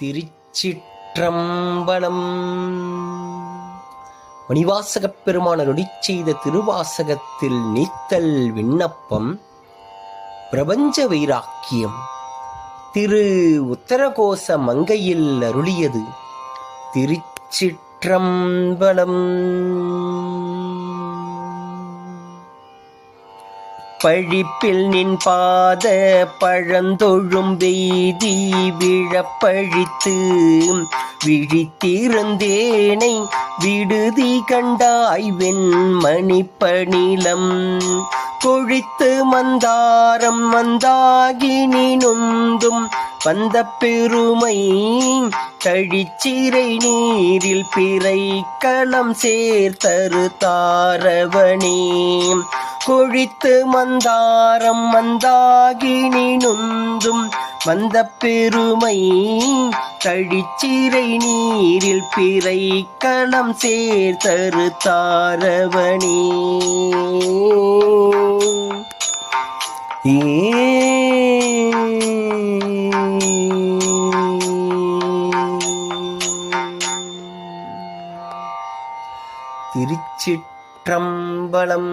திருச்சிற்றம்பலம். மணிவாசகப் பெருமானருடி செய்த திருவாசகத்தில் நீத்தல் விண்ணப்பம் பிரபஞ்ச வைராக்கியம். திரு உத்தரகோச மங்கையில் அருளியது திருச்சிற்றம்பலம். பழிப்பில் நின் பாத பழந்தொழும் வெய்தி விழப்பழித்து விழித்திருந்தேனை விடுதி கண்டாய் வெண்மணிப்பணிலம். கொழித்து மந்தாரம் மந்தாகினி நொந்தும் வந்த பெருமை தழிச்சிறை நீரில் பிறை களம் சேர்த்தரு தாரவனே. கொழித்து மந்தாரம் மந்தாகினி நொந்தும் வந்த பெருமை தழிச்சிறை நீரில் பிறை களம் சேர்த்தரு தாரவனே. திருச்சிற்றம்பலம்